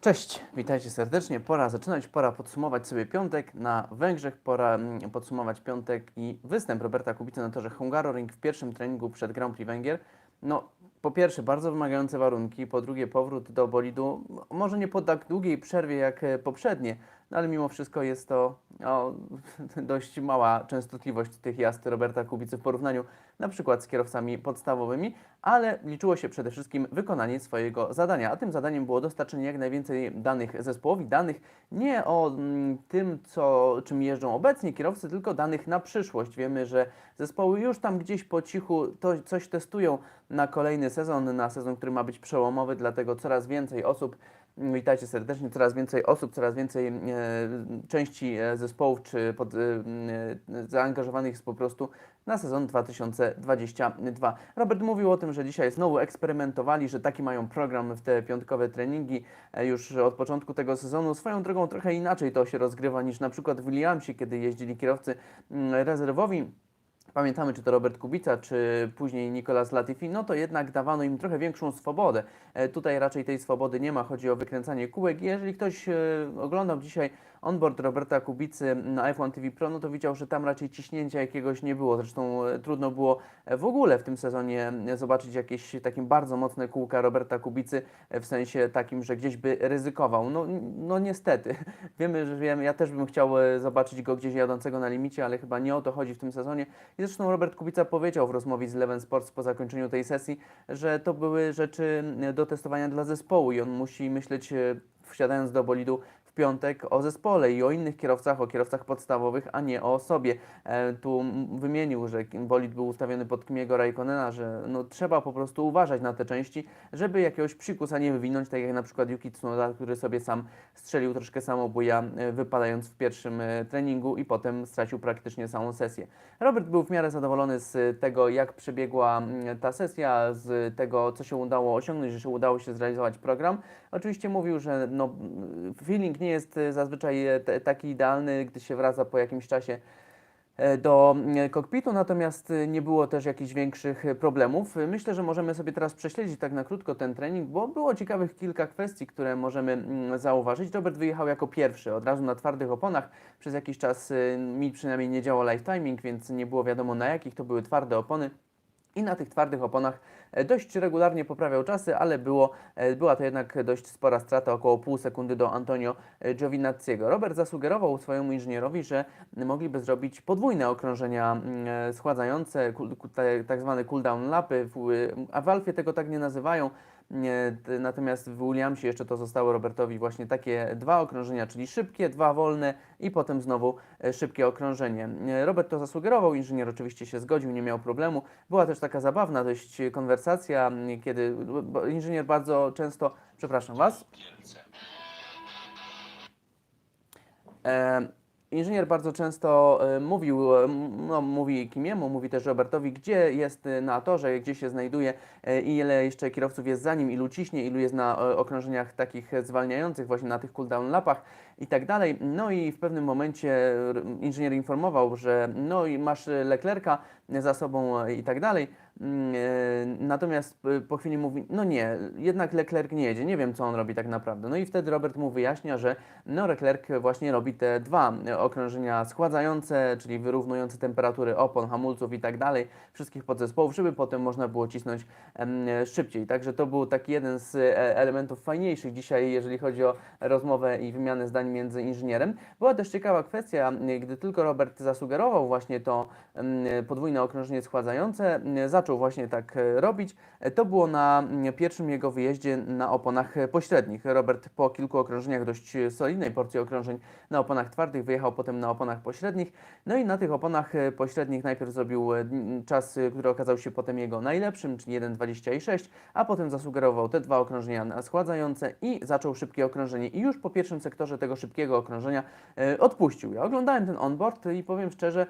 Cześć, witajcie serdecznie. Pora zaczynać, pora podsumować sobie piątek na Węgrzech, pora mm, podsumować piątek i występ Roberta Kubicy na torze Hungaroring w pierwszym treningu przed Grand Prix Węgier. No, po pierwsze, bardzo wymagające warunki, po drugie, powrót do bolidu, może nie po tak długiej przerwie jak e, poprzednie, no ale mimo wszystko jest to dość mała częstotliwość tych jazd Roberta Kubicy w porównaniu na przykład z kierowcami podstawowymi, ale liczyło się przede wszystkim wykonanie swojego zadania, a tym zadaniem było dostarczenie jak najwięcej danych zespołowi, danych nie o mm, tym, co, czym jeżdżą obecnie kierowcy, tylko danych na przyszłość. Wiemy, że zespoły już tam gdzieś po cichu to coś testują na kolejny sezon, na sezon, który ma być przełomowy, dlatego coraz więcej osób Witajcie serdecznie. Coraz więcej osób, coraz więcej e, części e, zespołów czy pod, e, e, zaangażowanych jest po prostu na sezon 2022. Robert mówił o tym, że dzisiaj znowu eksperymentowali, że taki mają program w te piątkowe treningi e, już od początku tego sezonu. Swoją drogą trochę inaczej to się rozgrywa niż na przykład w Williamsie, kiedy jeździli kierowcy mm, rezerwowi. Pamiętamy, czy to Robert Kubica, czy później Nicolas Latifi, no to jednak dawano im trochę większą swobodę. E, Tutaj raczej tej swobody nie ma, chodzi o wykręcanie kółek. Jeżeli ktoś e, oglądał dzisiaj onboard Roberta Kubicy na F1 TV Pro, no to widział, że tam raczej ciśnięcia jakiegoś nie było. Zresztą e, trudno było e, w ogóle w tym sezonie e, zobaczyć jakieś takie bardzo mocne kółka Roberta Kubicy, w sensie takim, że gdzieś by ryzykował. No, no niestety. Wiemy, że wiem, ja też bym chciał zobaczyć go gdzieś jadącego na limicie, ale chyba nie o to chodzi w tym sezonie. I zresztą Robert Kubica powiedział w rozmowie z Eleven Sports po zakończeniu tej sesji, że to były rzeczy do testowania dla zespołu i on musi myśleć, wsiadając do bolidu w piątek, o zespole i o innych kierowcach, o kierowcach podstawowych, a nie o sobie. E, tu wymienił, że bolid był ustawiony pod Kimiego Raikkonena, że no, trzeba po prostu uważać na te części, żeby jakiegoś psikusa nie wywinąć, tak jak na przykład Yuki Tsunoda, który sobie sam strzelił troszkę samobuja, e, wypadając w pierwszym e, treningu i potem stracił praktycznie całą sesję. Robert był w miarę zadowolony z tego, jak przebiegła ta sesja, z tego, co się udało osiągnąć, że się udało się zrealizować program. Oczywiście mówił, że no, mm, nie jest e, zazwyczaj e, taki idealny, gdy się wraca po jakimś czasie e, do kokpitu, natomiast nie było też jakichś większych problemów. Myślę, że możemy sobie teraz prześledzić tak na krótko ten trening, bo było ciekawych kilka kwestii, które możemy mm, zauważyć. Robert wyjechał jako pierwszy, od razu na twardych oponach. Przez jakiś czas mi przynajmniej nie działał live timing, więc nie było wiadomo na jakich to były twarde opony. I na tych twardych oponach e, dość regularnie poprawiał czasy, ale było, e, była to jednak dość spora strata, około pół sekundy do Antonio e, Giovinazziego. Robert zasugerował swojemu inżynierowi, że mogliby zrobić podwójne okrążenia mm, schładzające, te, tak zwane cooldown lapy, a w Alfie tego tak nie nazywają. Natomiast w Williamsie jeszcze to zostało Robertowi właśnie takie dwa okrążenia, czyli szybkie, dwa wolne i potem znowu e, szybkie okrążenie. E, Robert to zasugerował, inżynier oczywiście się zgodził, nie miał problemu. Była też taka zabawna dość konwersacja, kiedy inżynier bardzo często, przepraszam Was, E, inżynier bardzo często e, mówił, e, no, mówi Kimiemu, mówi też Robertowi, gdzie jest e, na torze, gdzie się znajduje ile jeszcze kierowców jest za nim, ilu ciśnie, ilu jest na okrążeniach takich zwalniających, właśnie na tych cooldown lapach i tak dalej. No i w pewnym momencie inżynier informował, że no i masz Leclerca za sobą i tak dalej. Mm, e, Natomiast e, po chwili mówi, no nie, jednak Leclerc nie jedzie, nie wiem co on robi tak naprawdę. No i wtedy Robert mu wyjaśnia, że no Leclerc właśnie robi te dwa e, okrążenia schładzające, czyli wyrównujące temperatury opon, hamulców i tak dalej, wszystkich podzespołów, żeby potem można było cisnąć szybciej. Także to był taki jeden z elementów fajniejszych dzisiaj, jeżeli chodzi o rozmowę i wymianę zdań między inżynierem. Była też ciekawa kwestia, gdy tylko Robert zasugerował właśnie to podwójne okrążenie schładzające, m, zaczął właśnie tak e, robić. E, To było na m, pierwszym jego wyjeździe na oponach e, pośrednich. Robert po kilku okrążeniach, dość solidnej porcji okrążeń na oponach twardych, wyjechał potem na oponach pośrednich. No i na tych oponach pośrednich najpierw zrobił czas, który okazał się potem jego najlepszym, czyli 1,26, a potem zasugerował te dwa okrążenia schładzające i zaczął szybkie okrążenie. I już po pierwszym sektorze tego szybkiego okrążenia odpuścił. Ja oglądałem ten onboard i powiem szczerze,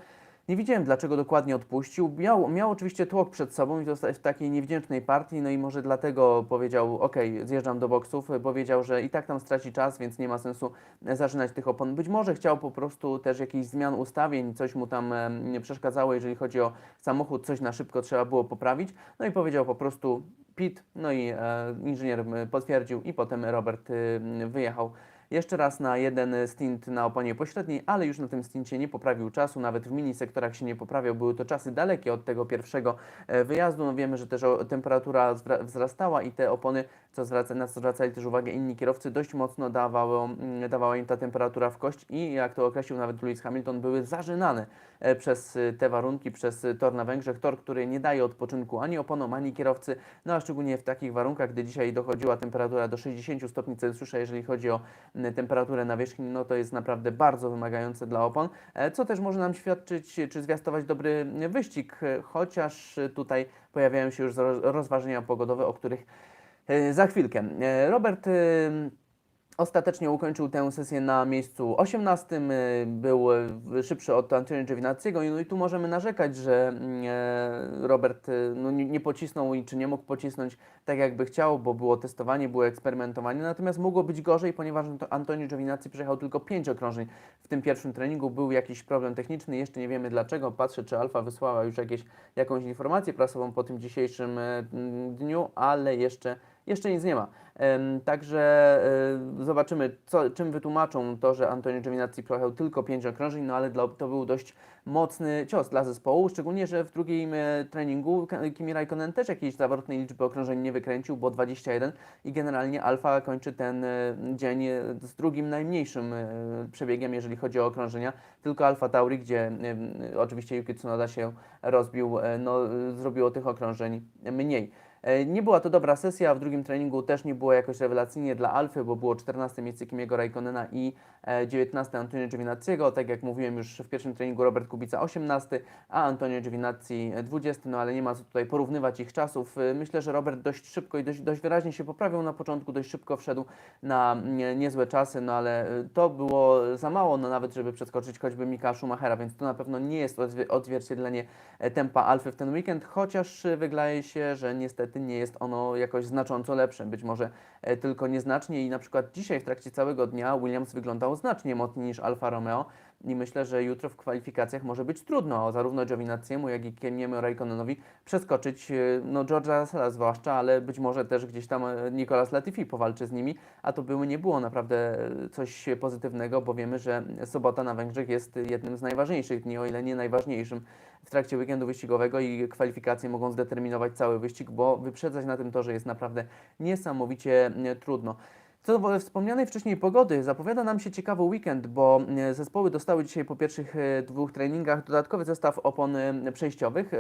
nie widziałem, dlaczego dokładnie odpuścił. Miał, miał oczywiście tłok przed sobą i to w takiej niewdzięcznej partii, no i może dlatego powiedział, ok, zjeżdżam do boksów, bo wiedział, że i tak tam straci czas, więc nie ma sensu zaczynać tych opon. Być może chciał po prostu też jakichś zmian ustawień, coś mu tam przeszkadzało, jeżeli chodzi o samochód, coś na szybko trzeba było poprawić, no i powiedział po prostu, pit, no i e, inżynier potwierdził i potem Robert y, wyjechał jeszcze raz na jeden stint na oponie pośredniej, ale już na tym stincie nie poprawił czasu, nawet w mini sektorach się nie poprawiał, były to czasy dalekie od tego pierwszego e, wyjazdu, no wiemy, że też temperatura wzrastała i te opony, co zwraca, na co zwracali też uwagę inni kierowcy, dość mocno dawało, mm, dawała im ta temperatura w kość i jak to określił nawet Lewis Hamilton, były zażynane e, przez e, te warunki, przez tor na Węgrzech, tor, który nie daje odpoczynku ani oponom, ani kierowcy, no a szczególnie w takich warunkach, gdy dzisiaj dochodziła temperatura do 60 stopni Celsjusza, jeżeli chodzi o temperaturę nawierzchni, no to jest naprawdę bardzo wymagające dla opon, e, co też może nam świadczyć, czy zwiastować dobry wyścig, chociaż tutaj pojawiają się już roz- rozważania pogodowe, o których e, za chwilkę. E, Robert Ostatecznie ukończył tę sesję na miejscu 18, y, był y, szybszy od Antonio Giovinazziego. No i tu możemy narzekać, że mm, e, Robert y, no, nie, pocisnął i czy nie mógł pocisnąć tak jakby chciał, bo było testowanie, było eksperymentowanie, natomiast mogło być gorzej, ponieważ Anto- Antonio Giovinazzi przejechał tylko 5 okrążeń w tym pierwszym treningu, był jakiś problem techniczny, jeszcze nie wiemy dlaczego, patrzę czy Alfa wysłała już jakieś, jakąś informację prasową po tym dzisiejszym e, dniu, ale jeszcze jeszcze nic nie ma. Także e, zobaczymy, co, czym wytłumaczą to, że Antonio Giovinazzi pojechał tylko 5 okrążeń, no ale dla, to był dość mocny cios dla zespołu, szczególnie, że w drugim e, treningu Kimi Raikkonen też jakiejś zawrotnej liczby okrążeń nie wykręcił, bo 21 i generalnie Alfa kończy ten e, dzień z drugim najmniejszym przebiegiem, jeżeli chodzi o okrążenia. Tylko Alfa Tauri, gdzie oczywiście Yuki Tsunoda się rozbił, no, zrobiło tych okrążeń mniej. E, Nie była to dobra sesja, w drugim treningu też nie było jakoś rewelacyjnie dla Alfy, bo było 14 miejsce Kimiego Raikkonena i e, 19 Antonio Giovinazziego. Tak jak mówiłem już w pierwszym treningu Robert Kubica 18, a Antonio Giovinazzi 20, no ale nie ma co tutaj porównywać ich czasów. E, Myślę, że Robert dość szybko i dość, dość wyraźnie się poprawił na początku, dość szybko wszedł na nie, niezłe czasy, no ale e, to było za mało, no nawet żeby przeskoczyć choćby Mika Schumachera, więc to na pewno nie jest odzwie- odzwierciedlenie e, tempa Alfy w ten weekend, chociaż e, wydaje się, że niestety nie jest ono jakoś znacząco lepsze, być może e, tylko nieznacznie i na przykład dzisiaj w trakcie całego dnia Williams wyglądał znacznie mocniej niż Alfa Romeo i myślę, że jutro w kwalifikacjach może być trudno zarówno Giovinazziemu, jak i Kimiemu Raikkonenowi przeskoczyć, e, no George'a Russella zwłaszcza, ale być może też gdzieś tam e, Nicolas Latifi powalczy z nimi, a to by nie było naprawdę coś pozytywnego, bo wiemy, że sobota na Węgrzech jest jednym z najważniejszych dni, o ile nie najważniejszym w trakcie weekendu wyścigowego i kwalifikacje mogą zdeterminować cały wyścig, bo wyprzedzać na tym torze jest naprawdę niesamowicie e, trudno. Co do wspomnianej wcześniej pogody, zapowiada nam się ciekawy weekend, bo e, zespoły dostały dzisiaj po pierwszych e, dwóch treningach dodatkowy zestaw opon e, przejściowych,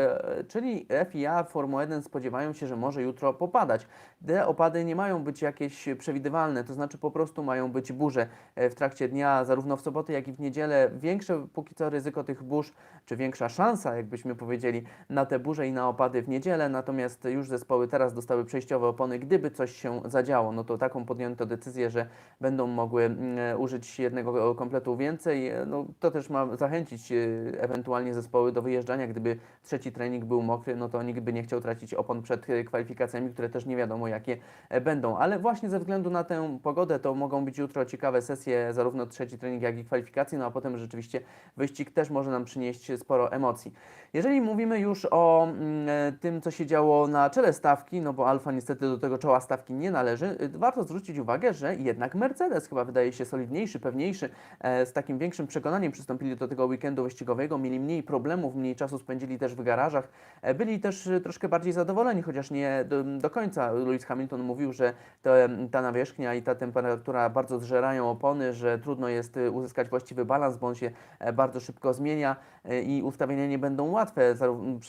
czyli FIA, Formuła 1 spodziewają się, że może jutro popadać. Te opady nie mają być jakieś przewidywalne, to znaczy po prostu mają być burze w trakcie dnia, zarówno w sobotę, jak i w niedzielę. Większe póki co ryzyko tych burz, czy większa szansa, jakbyśmy powiedzieli, na te burze i na opady w niedzielę, natomiast już zespoły teraz dostały przejściowe opony, gdyby coś się zadziało, no to taką podjęto decyzję, że będą mogły mm, użyć jednego kompletu więcej, E, no to też ma zachęcić e, ewentualnie zespoły do wyjeżdżania, gdyby trzeci trening był mokry, no to nikt by nie chciał tracić opon przed e, kwalifikacjami, które też nie wiadomo jakie e, będą, ale właśnie ze względu na tę pogodę to mogą być jutro ciekawe sesje, zarówno trzeci trening, jak i kwalifikacje, no a potem rzeczywiście wyścig też może nam przynieść sporo emocji. Jeżeli mówimy już o mm, e, tym, co się działo na czele stawki, no bo Alfa niestety do tego czoła stawki nie należy, warto zwrócić uwagę, że jednak Mercedes chyba wydaje się solidniejszy, pewniejszy, e, z takim większym przekonaniem przystąpili do tego weekendu wyścigowego, mieli mniej problemów, mniej czasu spędzili też w garażach, e, byli też y, troszkę bardziej zadowoleni, chociaż nie do, do końca. Lewis Hamilton mówił, że te, ta nawierzchnia i ta temperatura bardzo zżerają opony, że trudno jest uzyskać właściwy balans, bo on się e, bardzo szybko zmienia e, i ustawienia nie będą łatwe,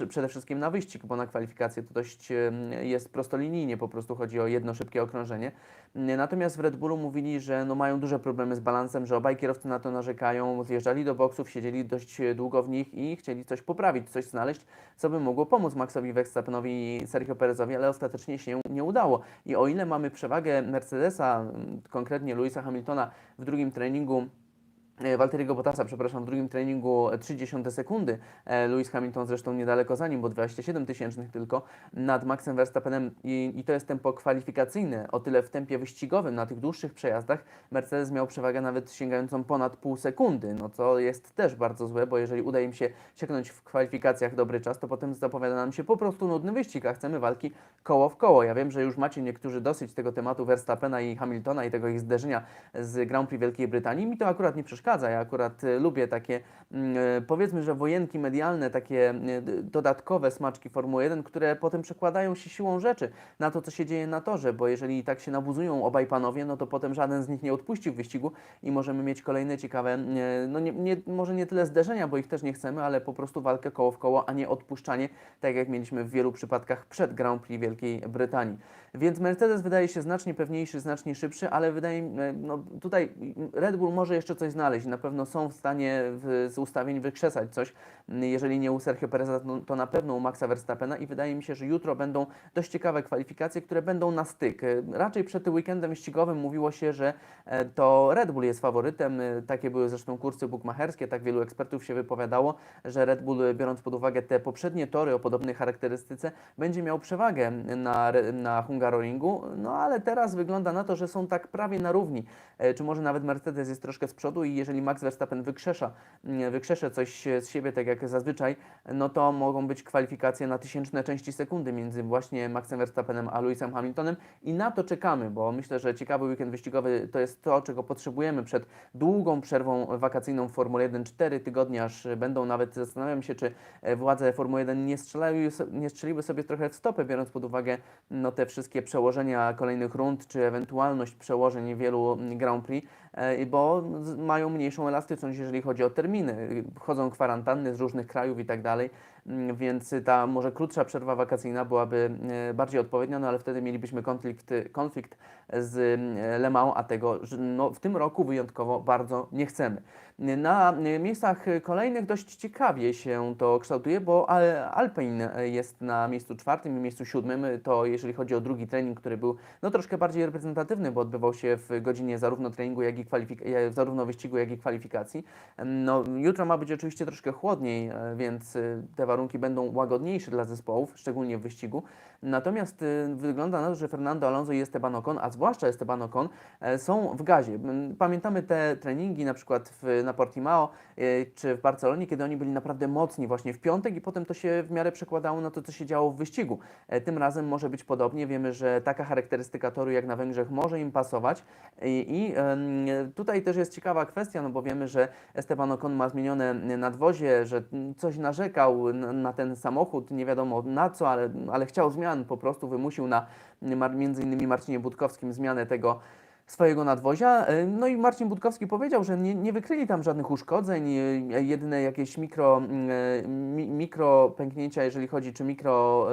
przede wszystkim na wyścig, bo na kwalifikacje to dość jest prostolinijnie, po prostu chodzi o jedno szybkie okrążenie. Mm, Natomiast w Red Bullu mówili, że no mają duże problemy z balansem, że obaj kierowcy na to narzekają, zjeżdżali do boksów, siedzieli dość e, długo w nich i chcieli coś poprawić, coś znaleźć, co by mogło pomóc Maxowi Verstappenowi i Sergio Perezowi, ale ostatecznie się nie udało. I o ile mamy przewagę Mercedesa, mm, konkretnie Louisa Hamiltona w drugim treningu Walteriego Bottasa, przepraszam, w drugim treningu 30 sekundy. E, Lewis Hamilton zresztą niedaleko za nim, bo 27 tysięcznych tylko nad Maxem Verstappenem i, i to jest tempo kwalifikacyjne. O tyle w tempie wyścigowym na tych dłuższych przejazdach Mercedes miał przewagę nawet sięgającą ponad pół sekundy, no co jest też bardzo złe, bo jeżeli uda im się sięgnąć w kwalifikacjach dobry czas, to potem zapowiada nam się po prostu nudny wyścig, a chcemy walki koło w koło. Ja wiem, że już macie niektórzy dosyć tego tematu Verstappena i Hamiltona i tego ich zderzenia z Grand Prix Wielkiej Brytanii. Mi to akurat nie przeszkadza. Ja akurat e, lubię takie, mm, e, powiedzmy, że wojenki medialne, takie d- dodatkowe smaczki Formuły 1, które potem przekładają się siłą rzeczy na to, co się dzieje na torze, bo jeżeli tak się nabuzują obaj panowie, no to potem żaden z nich nie odpuści w wyścigu i możemy mieć kolejne ciekawe, no nie, nie, może nie tyle zderzenia, bo ich też nie chcemy, ale po prostu walkę koło w koło, a nie odpuszczanie, tak jak mieliśmy w wielu przypadkach przed Grand Prix Wielkiej Brytanii. Więc Mercedes wydaje się znacznie pewniejszy, znacznie szybszy, ale wydaje mi no tutaj Red Bull może jeszcze coś znaleźć. Na pewno są w stanie w, z ustawień wykrzesać coś. Jeżeli nie u Sergio Pereza, to, to na pewno u Maxa Verstappena i wydaje mi się, że jutro będą dość ciekawe kwalifikacje, które będą na styk. Raczej przed weekendem wyścigowym mówiło się, że e, to Red Bull jest faworytem. E, Takie były zresztą kursy bukmacherskie, tak wielu ekspertów się wypowiadało, że Red Bull, e, biorąc pod uwagę te poprzednie tory o podobnej charakterystyce, będzie miał przewagę na, na Hungaroringu. No ale teraz wygląda na to, że są tak prawie na równi. E, Czy może nawet Mercedes jest troszkę z przodu i jeżeli Max Verstappen wykrzesza, wykrzesze coś z siebie, tak jak zazwyczaj, no to mogą być kwalifikacje na tysięczne części sekundy między właśnie Maxem Verstappenem a Lewisem Hamiltonem i na to czekamy, bo myślę, że ciekawy weekend wyścigowy to jest to, czego potrzebujemy przed długą przerwą wakacyjną w Formule 1, 4 tygodnie aż będą nawet, zastanawiam się, czy e, władze Formuły 1 nie, strzelały, nie strzeliły sobie trochę w stopę, biorąc pod uwagę no, te wszystkie przełożenia kolejnych rund, czy ewentualność przełożeń wielu mm, Grand Prix, e, bo mają mniejszą elastyczność, jeżeli chodzi o terminy. Chodzą kwarantanny z różnych krajów i tak dalej, mm, więc ta może krótsza przerwa wakacyjna byłaby e, bardziej odpowiednia, no ale wtedy mielibyśmy konflikt, konflikt z mm, Le Mans, a tego no, w tym roku wyjątkowo bardzo nie chcemy. Na e, miejscach kolejnych dość ciekawie się to kształtuje, bo Al- Alpine jest na miejscu czwartym i miejscu siódmym. To jeżeli chodzi o drugi trening, który był no, troszkę bardziej reprezentatywny, bo odbywał się w godzinie zarówno treningu, jak i e, zarówno wyścigu, jak i kwalifikacji. No, jutro ma być oczywiście troszkę chłodniej, e, więc e, te warunki będą łagodniejsze dla zespołów, szczególnie w wyścigu. Natomiast wygląda na to, że Fernando Alonso i Esteban Ocon, a zwłaszcza Esteban Ocon, e, są w gazie. Pamiętamy te treningi na przykład w, na Portimao e, czy w Barcelonie, kiedy oni byli naprawdę mocni właśnie w piątek i potem to się w miarę przekładało na to, co się działo w wyścigu. E, Tym razem może być podobnie. Wiemy, że taka charakterystyka toru jak na Węgrzech może im pasować i, i tutaj też jest ciekawa kwestia, no bo wiemy, że Esteban Ocon ma zmienione nadwozie, że coś narzekał na, na ten samochód, nie wiadomo na co, ale, ale chciał zmian, po prostu wymusił na między innymi Marcinie Budkowskim zmianę tego swojego nadwozia. E, No i Marcin Budkowski powiedział, że nie, nie wykryli tam żadnych uszkodzeń, e, jedyne jakieś mikro, mm, e, mi, mikro pęknięcia, jeżeli chodzi, czy mikro,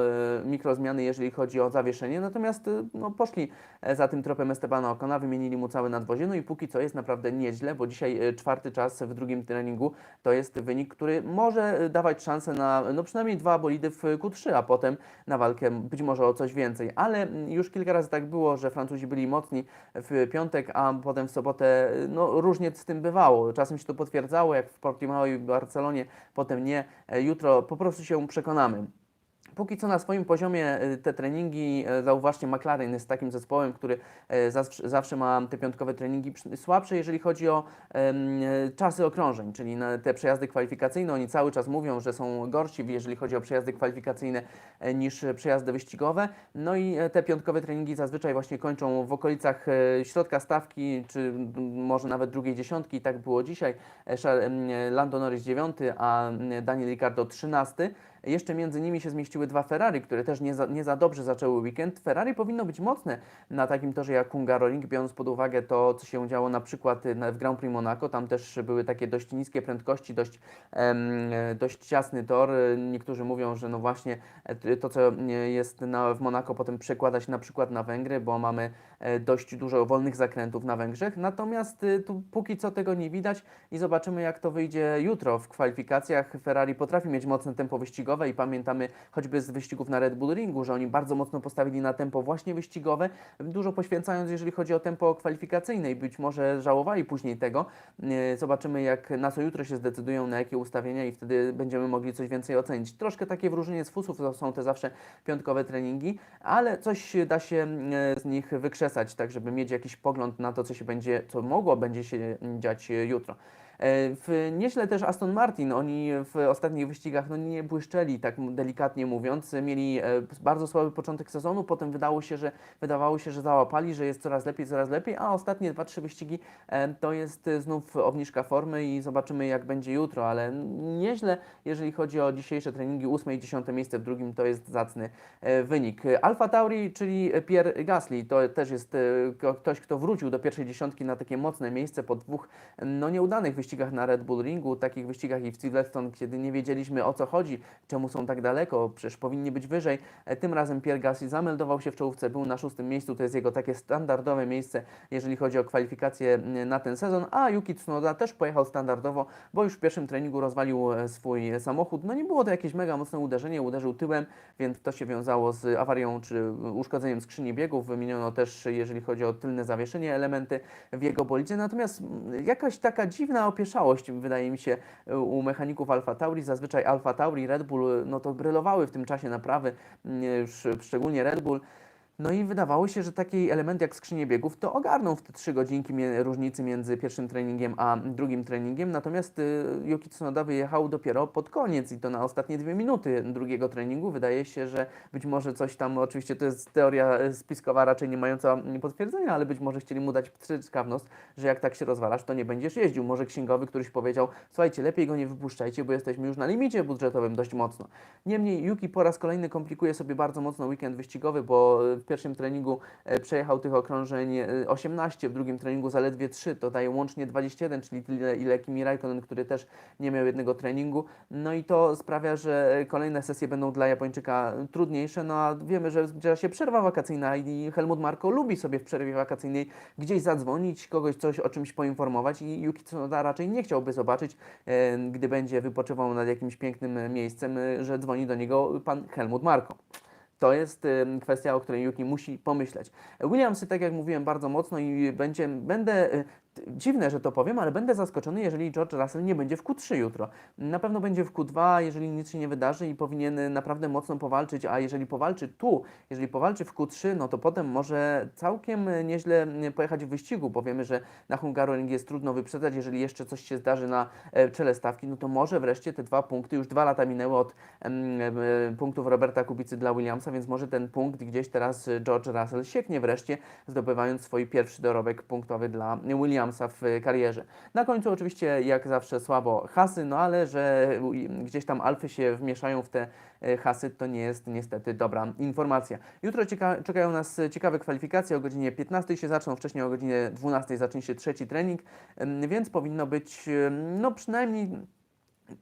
mikro zmiany, jeżeli chodzi o zawieszenie. Natomiast no, poszli za tym tropem Estebana Ocona, wymienili mu całe nadwozie, no i póki co jest naprawdę nieźle, bo dzisiaj czwarty czas w drugim treningu to jest wynik, który może dawać szansę na no przynajmniej dwa bolidy w Q3, a potem na walkę być może o coś więcej. Ale mm, już kilka razy tak było, że Francuzi byli mocni w piątek, a potem w sobotę no, różnie z tym bywało. Czasem się to potwierdzało, jak w Portimao i Barcelonie, potem nie. E, Jutro po prostu się przekonamy. Póki co na swoim poziomie y, te treningi, e, zauważcie, McLaren jest takim zespołem, który e, zawsze, ma te piątkowe treningi słabsze, jeżeli chodzi o e, czasy okrążeń, czyli te przejazdy kwalifikacyjne. Oni cały czas mówią, że są gorsi, jeżeli chodzi o przejazdy kwalifikacyjne e, niż e, przejazdy wyścigowe. No i e, te piątkowe treningi zazwyczaj właśnie kończą w okolicach e, środka stawki, czy może nawet drugiej dziesiątki. Tak było dzisiaj. E, e, Lando Norris 9, a Daniel Ricciardo 13. Jeszcze między nimi się zmieściły dwa Ferrari, które też nie za, nie za dobrze zaczęły weekend. Ferrari powinno być mocne na takim torze jak Hungaroring, biorąc pod uwagę to, co się działo na przykład w Grand Prix Monaco. Tam też były takie dość niskie prędkości, dość, em, dość ciasny tor. Niektórzy mówią, że no właśnie e, to, co jest na, w Monaco, potem przekłada się na przykład na Węgry, bo mamy dość dużo wolnych zakrętów na Węgrzech, natomiast y, tu póki co tego nie widać i zobaczymy jak to wyjdzie jutro w kwalifikacjach. Ferrari potrafi mieć mocne tempo wyścigowe i pamiętamy choćby z wyścigów na Red Bull Ringu, że oni bardzo mocno postawili na tempo właśnie wyścigowe, dużo poświęcając jeżeli chodzi o tempo kwalifikacyjne i być może żałowali później tego. E, Zobaczymy jak na co jutro się zdecydują, na jakie ustawienia i wtedy będziemy mogli coś więcej ocenić. Troszkę takie wróżenie z fusów są te zawsze piątkowe treningi, ale coś da się e, z nich wykrzesać, tak żeby mieć jakiś pogląd na to, co się będzie, co mogło będzie się dziać e, jutro. W, nieźle też Aston Martin, oni w ostatnich wyścigach no, nie błyszczeli, tak delikatnie mówiąc. Mieli e, bardzo słaby początek sezonu, potem wydało się, że, wydawało się, że załapali, że jest coraz lepiej, coraz lepiej, a ostatnie 2-3 wyścigi e, to jest znów obniżka formy i zobaczymy jak będzie jutro, ale nieźle, jeżeli chodzi o dzisiejsze treningi, 8 i 10 miejsce w drugim to jest zacny e, wynik. Alfa Tauri, czyli Pierre Gasly, to też jest ktoś, kto wrócił do pierwszej dziesiątki na takie mocne miejsce po dwóch no, nieudanych wyścigach na Red Bull Ringu, takich wyścigach i w Silverstone, kiedy nie wiedzieliśmy o co chodzi, czemu są tak daleko, przecież powinni być wyżej. E, Tym razem Pierre Gasly zameldował się w czołówce, był na szóstym miejscu, to jest jego takie standardowe miejsce, jeżeli chodzi o kwalifikacje m, na ten sezon, a Yuki Tsunoda też pojechał standardowo, bo już w pierwszym treningu rozwalił e, swój samochód. No nie było to jakieś mega mocne uderzenie, uderzył tyłem, więc to się wiązało z awarią czy uszkodzeniem skrzyni biegów. Wymieniono też, jeżeli chodzi o tylne zawieszenie, elementy w jego bolidzie. Natomiast mm, jakaś taka dziwna opieszałość, wydaje mi się, u mechaników Alfa Tauri. Zazwyczaj Alfa Tauri, Red Bull, no to brylowały w tym czasie naprawy, mm, już szczególnie Red Bull. No i wydawało się, że taki element jak skrzynie biegów to ogarną w te trzy godzinki różnicy między pierwszym treningiem a drugim treningiem, natomiast y, Yuki Tsunoda wyjechał dopiero pod koniec i to na ostatnie dwie minuty drugiego treningu. Wydaje się, że być może coś tam, oczywiście to jest teoria y, spiskowa raczej nie mająca potwierdzenia, ale być może chcieli mu dać pstryczka w nos, że jak tak się rozwalasz, to nie będziesz jeździł. Może księgowy któryś powiedział, słuchajcie, lepiej go nie wypuszczajcie, bo jesteśmy już na limicie budżetowym dość mocno. Niemniej Yuki po raz kolejny komplikuje sobie bardzo mocno weekend wyścigowy, bo w pierwszym treningu e, przejechał tych okrążeń e, 18, w drugim treningu zaledwie 3, to daje łącznie 21, czyli tyle ile Kimi Raikkonen, który też nie miał jednego treningu. No i to sprawia, że kolejne sesje będą dla Japończyka trudniejsze, no a wiemy, że zbliża się przerwa wakacyjna i Helmut Marko lubi sobie w przerwie wakacyjnej gdzieś zadzwonić, kogoś coś o czymś poinformować i Yuki Tsunoda raczej nie chciałby zobaczyć, e, gdy będzie wypoczywał nad jakimś pięknym e, miejscem, e, że dzwoni do niego pan Helmut Marko. To jest kwestia, o której Yuki musi pomyśleć. Williamsy, tak jak mówiłem, bardzo mocno i będzie, będę, t- dziwne, że to powiem, ale będę zaskoczony, jeżeli George Russell nie będzie w Q3 jutro. Na pewno będzie w Q2, jeżeli nic się nie wydarzy i powinien naprawdę mocno powalczyć, a jeżeli powalczy tu, jeżeli powalczy w Q3, no to potem może całkiem nieźle pojechać w wyścigu, bo wiemy, że na Hungaroring jest trudno wyprzedzać, jeżeli jeszcze coś się zdarzy na e, czele stawki, no to może wreszcie te dwa punkty, już dwa lata minęły od punktów Roberta Kubicy dla Williamsa, więc może ten punkt gdzieś teraz George Russell sieknie wreszcie, zdobywając swój pierwszy dorobek punktowy dla Williamsa w karierze. Na końcu oczywiście jak zawsze słabo hasy, no ale że gdzieś tam alfy się wmieszają w te e, hasy, to nie jest niestety dobra informacja. Jutro cieka- czekają nas ciekawe kwalifikacje, o godzinie 15 się zaczną, wcześniej o godzinie 12 zacznie się trzeci trening, więc powinno być no przynajmniej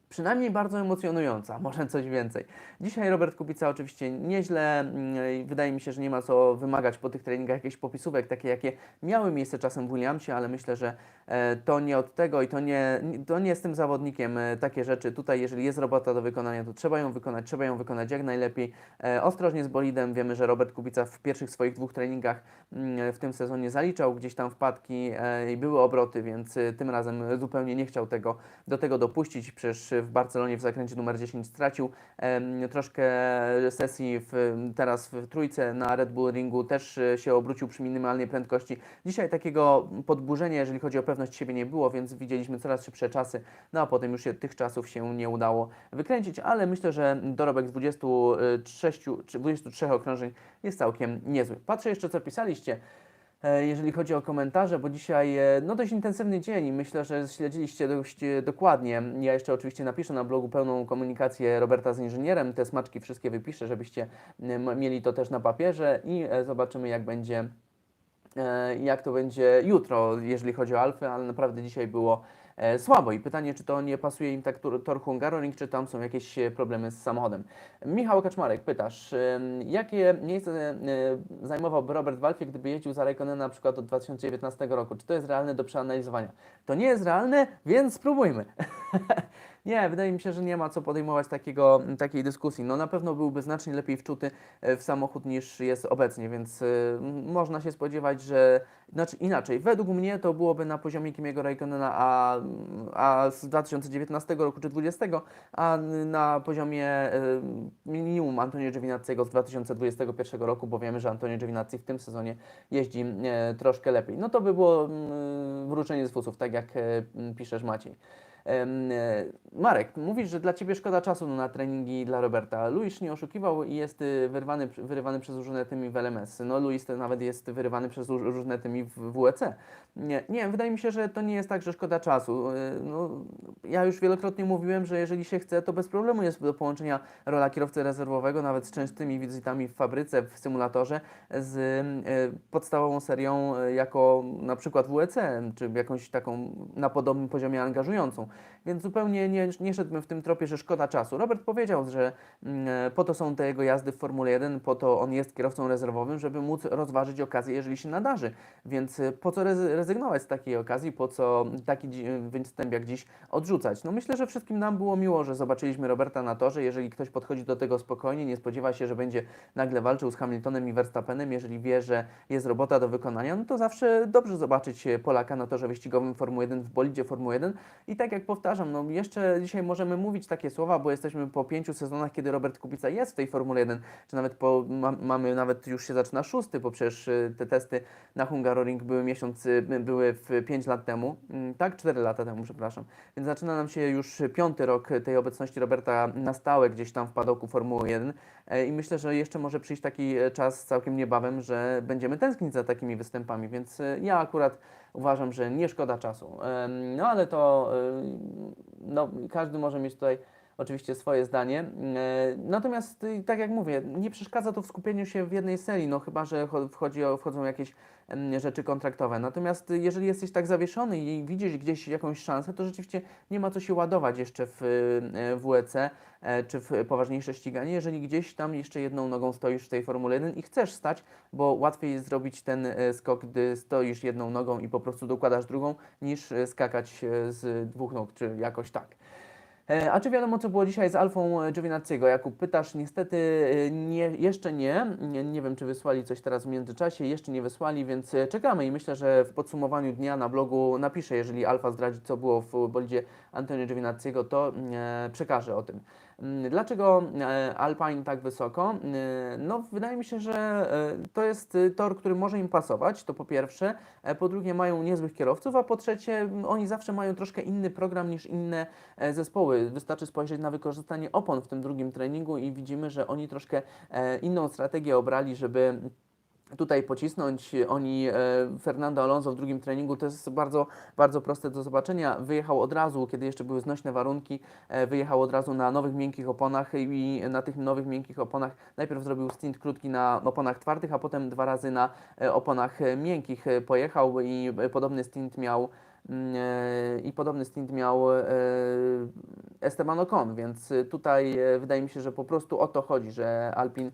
przynajmniej bardzo emocjonująca, może coś więcej. Dzisiaj Robert Kubica oczywiście nieźle, mm, wydaje mi się, że nie ma co wymagać po tych treningach jakichś popisówek, takie jakie miały miejsce czasem w Williamsie, ale myślę, że e, to nie od tego i to nie, to nie z tym zawodnikiem e, takie rzeczy. Tutaj, jeżeli jest robota do wykonania, to trzeba ją wykonać, trzeba ją wykonać jak najlepiej. E, Ostrożnie z bolidem, wiemy, że Robert Kubica w pierwszych swoich dwóch treningach mm, w tym sezonie zaliczał gdzieś tam wpadki i były obroty, więc tym razem zupełnie nie chciał tego, do tego dopuścić. Przecież w Barcelonie w zakręcie numer 10 stracił troszkę sesji w, teraz w trójce na Red Bull Ringu, też e, się obrócił przy minimalnej prędkości. Dzisiaj takiego podburzenia, jeżeli chodzi o pewność siebie nie było, więc widzieliśmy coraz szybsze czasy, no a potem już się, tych czasów się nie udało wykręcić, ale myślę, że dorobek z 23, czy 23 okrążeń jest całkiem niezły. Patrzę jeszcze, co pisaliście. E, Jeżeli chodzi o komentarze, bo dzisiaj e, no dość intensywny dzień i myślę, że śledziliście dość e, dokładnie. Ja jeszcze oczywiście napiszę na blogu pełną komunikację Roberta z inżynierem. Te smaczki wszystkie wypiszę, żebyście mieli to też na papierze i zobaczymy jak będzie jak to będzie jutro, jeżeli chodzi o Alfy, ale naprawdę dzisiaj było słabo. I pytanie, czy to nie pasuje im tak tor, tor Hungaroring, czy tam są jakieś e, problemy z samochodem. Michał Kaczmarek, pytasz, jakie miejsce e, zajmowałby Robert w Alfie, gdyby jeździł za Raikkonena na przykład od 2019 roku? Czy to jest realne do przeanalizowania? To nie jest realne, więc spróbujmy. Nie, wydaje mi się, że nie ma co podejmować takiego, takiej dyskusji. No na pewno byłby znacznie lepiej wczuty e, w samochód niż jest obecnie, więc y, można się spodziewać, że znaczy inaczej, według mnie to byłoby na poziomie Kimiego Raikkonena a, a z 2019 roku czy 2020, a na poziomie y, minimum Antonio Giovinazziego z 2021 roku, bo wiemy, że Antonio Giovinazzi w tym sezonie jeździ e, troszkę lepiej. No to by było mm, wrócenie z fusów, tak jak m, piszesz Maciej. E, Marek, mówisz, że dla Ciebie szkoda czasu na treningi dla Roberta. Luis nie oszukiwał i jest y, wyrwany, wyrywany przez różne tymi w LMS. No Luis nawet jest wyrywany przez róż- różne tymi w WEC. Nie, nie, wydaje mi się, że to nie jest tak, że szkoda czasu. Y, No, ja już wielokrotnie mówiłem, że jeżeli się chce, to bez problemu jest do połączenia rola kierowcy rezerwowego, nawet z częstymi wizytami w fabryce, w symulatorze, z y, podstawową serią y, jako na przykład WEC, czy jakąś taką na podobnym poziomie angażującą. Więc zupełnie nie, nie szedłbym w tym tropie, że szkoda czasu. Robert powiedział, że mm, e, po to są te jego jazdy w Formule 1, po to on jest kierowcą rezerwowym, żeby móc rozważyć okazję, jeżeli się nadarzy. Więc e, po co rezy- rezygnować z takiej okazji, po co taki występ jak dziś odrzucać? No myślę, że wszystkim nam było miło, że zobaczyliśmy Roberta na torze. Jeżeli ktoś podchodzi do tego spokojnie, nie spodziewa się, że będzie nagle walczył z Hamiltonem i Verstappenem, jeżeli wie, że jest robota do wykonania, no to zawsze dobrze zobaczyć e, Polaka na torze wyścigowym Formuły 1 w bolidzie Formuły 1. I tak jak powtarzam, no jeszcze dzisiaj możemy mówić takie słowa, bo jesteśmy po pięciu sezonach, kiedy Robert Kubica jest w tej Formule 1, czy nawet po, ma, mamy, nawet już się zaczyna szósty, bo przecież y, te testy na Hungaroring były miesiąc, y, były w 5 lat temu, Mm, tak, 4 lata temu, przepraszam. Więc zaczyna nam się już piąty rok tej obecności Roberta na stałe gdzieś tam w padoku Formuły 1 E, i myślę, że jeszcze może przyjść taki e, czas całkiem niebawem, że będziemy tęsknić za takimi występami, więc e, ja akurat uważam, że nie szkoda czasu. No ale to no, każdy może mieć tutaj oczywiście swoje zdanie. E, Natomiast y, tak jak mówię, nie przeszkadza to w skupieniu się w jednej serii, no chyba, że cho- wchodzi wchodzą jakieś rzeczy kontraktowe. Natomiast y, jeżeli jesteś tak zawieszony i widzisz gdzieś jakąś szansę, to rzeczywiście nie ma co się ładować jeszcze w y, WEC e, czy w poważniejsze ściganie, jeżeli gdzieś tam jeszcze jedną nogą stoisz w tej Formule 1 i chcesz stać, bo łatwiej jest zrobić ten e, skok, gdy stoisz jedną nogą i po prostu dokładasz drugą, niż e, skakać e, z dwóch nóg, czy jakoś tak. E, A czy wiadomo, co było dzisiaj z Alfą Giovinazziego? Jakub, pytasz, niestety e, nie, jeszcze nie. nie. Nie wiem, czy wysłali coś teraz w międzyczasie, jeszcze nie wysłali, więc e, czekamy i myślę, że w podsumowaniu dnia na blogu napiszę, jeżeli Alfa zdradzi, co było w bolidzie Antonio Giovinazziego, to przekażę o tym. Mm, Dlaczego e, Alpine tak wysoko? E, No, wydaje mi się, że e, to jest e, tor, który może im pasować, to po pierwsze. E, Po drugie, mają niezłych kierowców, a po trzecie, m, oni zawsze mają troszkę inny program niż inne zespoły. Wystarczy spojrzeć na wykorzystanie opon w tym drugim treningu i widzimy, że oni troszkę inną strategię obrali, żeby tutaj pocisnąć. Oni, e, Fernando Alonso w drugim treningu, to jest bardzo, bardzo proste do zobaczenia. Wyjechał od razu, kiedy jeszcze były znośne warunki, e, wyjechał od razu na nowych miękkich oponach i na tych nowych miękkich oponach najpierw zrobił stint krótki na oponach twardych, a potem dwa razy na e, oponach miękkich pojechał i e, podobny stint miał mm, i podobny stint miał Esteban Ocon, więc tutaj wydaje mi się, że po prostu o to chodzi, że Alpin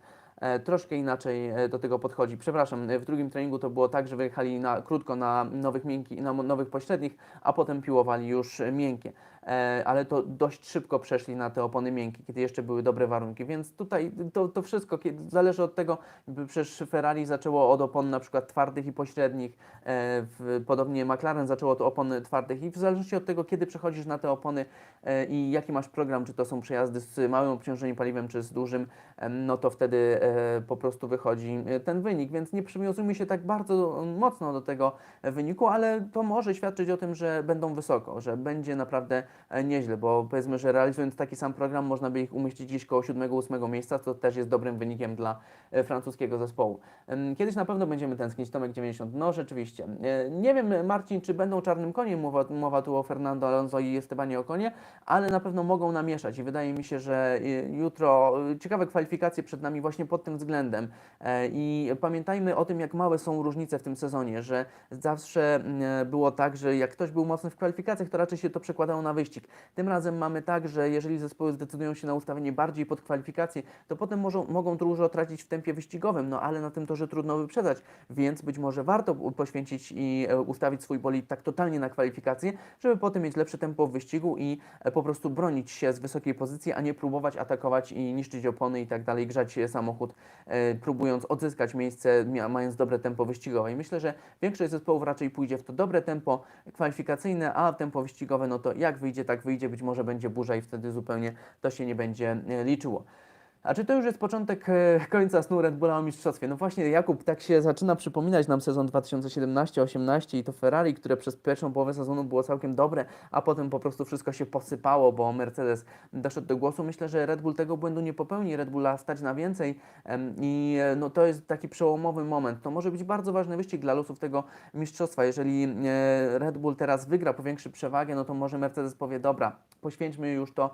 troszkę inaczej e, do tego podchodzi. Przepraszam, e, w drugim treningu to było tak, że wyjechali na, krótko na nowych, miękki, na nowych pośrednich, a potem piłowali już e, miękkie. E, ale to dość szybko przeszli na te opony miękkie, kiedy jeszcze były dobre warunki, więc tutaj to, to wszystko kiedy, zależy od tego, przecież Ferrari zaczęło od opon na przykład twardych i pośrednich, e, w, podobnie McLaren zaczęło od opon twardych i w zależności od tego, kiedy przechodzisz na te opony e, i jaki masz program, czy to są przejazdy z małym obciążeniem paliwem, czy z dużym, no to wtedy e, po prostu wychodzi e, ten wynik, więc nie przywiązujmy się tak bardzo mocno do tego e, wyniku, ale to może świadczyć o tym, że będą wysoko, że będzie naprawdę nieźle, bo powiedzmy, że realizując taki sam program można by ich umieścić gdzieś koło 7-8 miejsca, co też jest dobrym wynikiem dla francuskiego zespołu. Kiedyś na pewno będziemy tęsknić Tomek 90. No rzeczywiście. Nie wiem Marcin, czy będą czarnym koniem, mowa, mowa tu o Fernando Alonso i Estebanie Okonie, ale na pewno mogą namieszać i wydaje mi się, że jutro ciekawe kwalifikacje przed nami właśnie pod tym względem. E, I pamiętajmy o tym, jak małe są różnice w tym sezonie, że zawsze mm, było tak, że jak ktoś był mocny w kwalifikacjach, to raczej się to przekładało na wyścig. Tym razem mamy tak, że jeżeli zespoły zdecydują się na ustawienie bardziej pod kwalifikacje, to potem może, mogą dużo tracić w tempie wyścigowym, no ale na tym torze trudno wyprzedzać, więc być może warto poświęcić i e, ustawić swój bolid tak totalnie na kwalifikacje, żeby potem mieć lepsze tempo w wyścigu i e, po prostu bronić się z wysokiej pozycji, a nie próbować atakować i niszczyć opony i tak dalej, grzać samochód, e, próbując odzyskać miejsce, mając dobre tempo wyścigowe. I myślę, że większość zespołów raczej pójdzie w to dobre tempo kwalifikacyjne, a tempo wyścigowe, no to jak wyjdzie, tak wyjdzie, być może będzie burza i wtedy zupełnie to się nie będzie e, liczyło. A czy to już jest początek e, końca snu Red Bulla o mistrzostwie? No właśnie, Jakub, tak się zaczyna przypominać nam sezon 2017-18 i to Ferrari, które przez pierwszą połowę sezonu było całkiem dobre, a potem po prostu wszystko się posypało, bo Mercedes doszedł do głosu. Myślę, że Red Bull tego błędu nie popełni, Red Bulla stać na więcej i e, no, to jest taki przełomowy moment. To może być bardzo ważny wyścig dla losów tego mistrzostwa. Jeżeli e, Red Bull teraz wygra, powiększy przewagę, no to może Mercedes powie, dobra, poświęćmy już to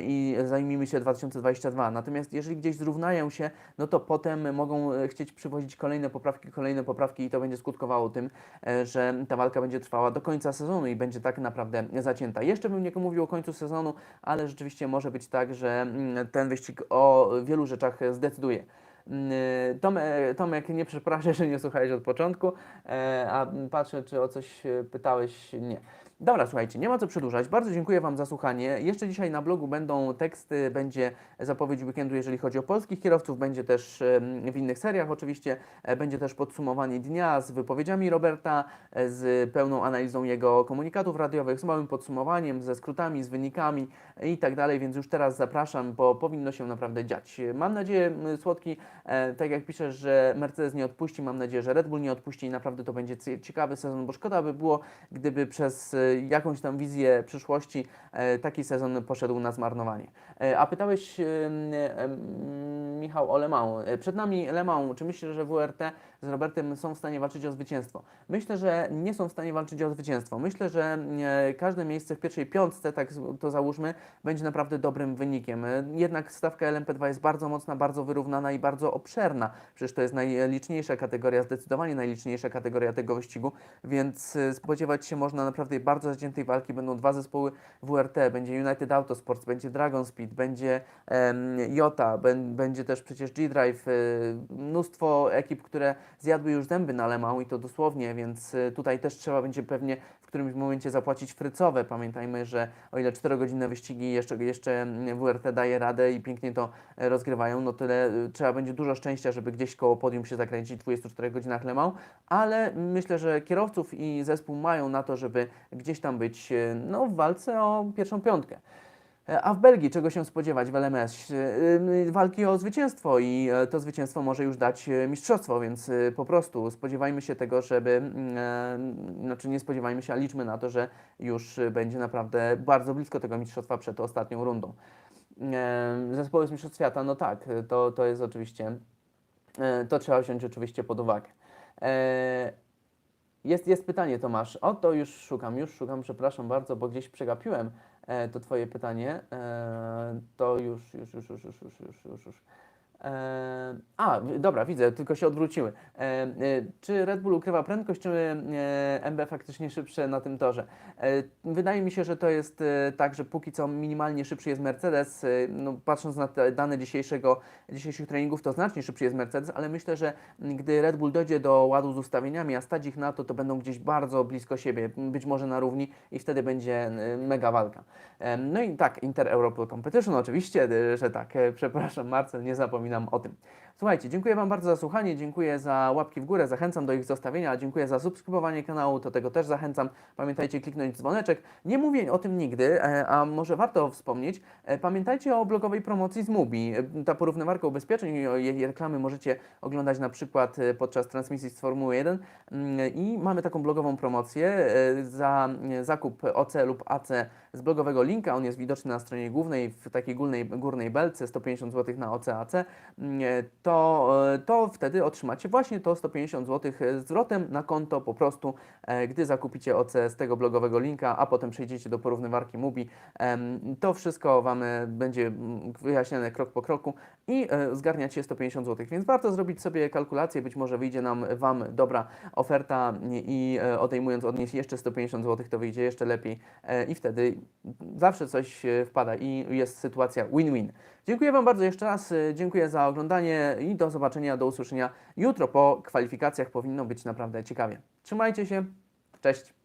i zajmijmy się 2022. Natomiast jeżeli gdzieś zrównają się, no to potem mogą e, chcieć przywozić kolejne poprawki, kolejne poprawki i to będzie skutkowało tym, e, że ta walka będzie trwała do końca sezonu i będzie tak naprawdę zacięta. Jeszcze bym nie mówił o końcu sezonu, ale rzeczywiście może być tak, że mm, ten wyścig o wielu rzeczach zdecyduje. Mm, Tomek, Tomek, nie przepraszam, że nie słuchałeś od początku, e, a patrzę, czy o coś e, pytałeś. Nie. Dobra, słuchajcie, nie ma co przedłużać. Bardzo dziękuję Wam za słuchanie. Jeszcze dzisiaj na blogu będą teksty, będzie zapowiedź weekendu, jeżeli chodzi o polskich kierowców, będzie też w innych seriach oczywiście, e, będzie też podsumowanie dnia z wypowiedziami Roberta, e, z pełną analizą jego komunikatów radiowych, z małym podsumowaniem, ze skrótami, z wynikami i tak dalej, więc już teraz zapraszam, bo powinno się naprawdę dziać. Mam nadzieję, Słodki, e, tak jak piszesz, że Mercedes nie odpuści, mam nadzieję, że Red Bull nie odpuści i naprawdę to będzie ciekawy sezon, bo szkoda by było, gdyby przez jakąś tam wizję przyszłości e, taki sezon poszedł na zmarnowanie. E, A pytałeś, Michał, o Le Mans. E, Przed nami Le Mans. Czy myślisz, że WRT z Robertem są w stanie walczyć o zwycięstwo? Myślę, że nie są w stanie walczyć o zwycięstwo. Myślę, że e, każde miejsce w pierwszej piątce, tak to załóżmy, będzie naprawdę dobrym wynikiem. E, Jednak stawka LMP2 jest bardzo mocna, bardzo wyrównana i bardzo obszerna. Przecież to jest najliczniejsza kategoria, zdecydowanie najliczniejsza kategoria tego wyścigu, więc e, spodziewać się można naprawdę bardzo zaciętej walki. Będą dwa zespoły WRT, będzie United Autosports, będzie Dragon Speed, będzie Jota, będzie też przecież G-Drive, mnóstwo ekip, które zjadły już zęby na Le Mans i to dosłownie, więc e, tutaj też trzeba będzie pewnie w którymś momencie zapłacić frycowe. Pamiętajmy, że o ile 4-godzinne wyścigi jeszcze, jeszcze mm, WRT daje radę i pięknie to e, rozgrywają, no tyle e, trzeba będzie dużo szczęścia, żeby gdzieś koło podium się zakręcić w 24 godzinach Le Mans, ale myślę, że kierowców i zespół mają na to, żeby gdzieś tam być e, no, w walce o pierwszą piątkę. E, A w Belgii czego się spodziewać w LMS? E, y, Walki o zwycięstwo i e, to zwycięstwo może już dać mistrzostwo, więc po prostu spodziewajmy się tego, żeby, mm, znaczy nie spodziewajmy się, a liczmy na to, że już będzie naprawdę bardzo blisko tego mistrzostwa przed ostatnią rundą. Zespoły z Mistrzostw Świata, no tak, to, to jest oczywiście, to trzeba wziąć oczywiście pod uwagę. Jest, jest pytanie, Tomasz. O, to już szukam, już szukam, przepraszam bardzo, bo gdzieś przegapiłem to Twoje pytanie. E, to już, już, już, już, już, już, już. już. E, a, dobra, widzę, tylko się odwróciły. E, e, czy Red Bull ukrywa prędkość, czy MB faktycznie szybsze na tym torze? Wydaje mi się, że to jest tak, że póki co minimalnie szybszy jest Mercedes. No, patrząc na te dane dzisiejszego, dzisiejszych treningów, to znacznie szybszy jest Mercedes, ale myślę, że gdy Red Bull dojdzie do ładu z ustawieniami, a stać ich na to, to będą gdzieś bardzo blisko siebie, być może na równi i wtedy będzie mega walka. No i tak, Inter Europol Competition, oczywiście, że tak, przepraszam Marcel, nie zapominam o tym. Słuchajcie, dziękuję Wam bardzo za słuchanie, dziękuję za łapki w górę, zachęcam do ich zostawienia, dziękuję za subskrybowanie kanału, do tego też zachęcam. Pamiętajcie kliknąć dzwoneczek. Nie mówię o tym nigdy, e, a może warto wspomnieć. E, Pamiętajcie o blogowej promocji z Mubi. E, Ta porównywarka ubezpieczeń i jej reklamy możecie oglądać na przykład podczas transmisji z Formuły 1 Mm, i mamy taką blogową promocję za zakup OC lub AC z blogowego linka. On jest widoczny na stronie głównej w takiej górnej, górnej belce 150 zł na OCAC. Mm, To, e, to wtedy otrzymacie właśnie to 150 zł zwrotem na konto po prostu, e, gdy zakupicie OC z tego blogowego linka, a potem przejdziecie do porównywarki Mubi. To wszystko Wam e, będzie wyjaśnione krok po kroku i e, zgarniacie 150 zł. Więc warto zrobić sobie kalkulację, być może wyjdzie nam Wam dobra oferta i e, odejmując od niej jeszcze 150 zł, to wyjdzie jeszcze lepiej e, i wtedy zawsze coś e, wpada i jest sytuacja win-win. Dziękuję Wam bardzo jeszcze raz, e, dziękuję za oglądanie i do zobaczenia, do usłyszenia jutro po kwalifikacjach. Powinno być naprawdę ciekawie. Trzymajcie się, cześć!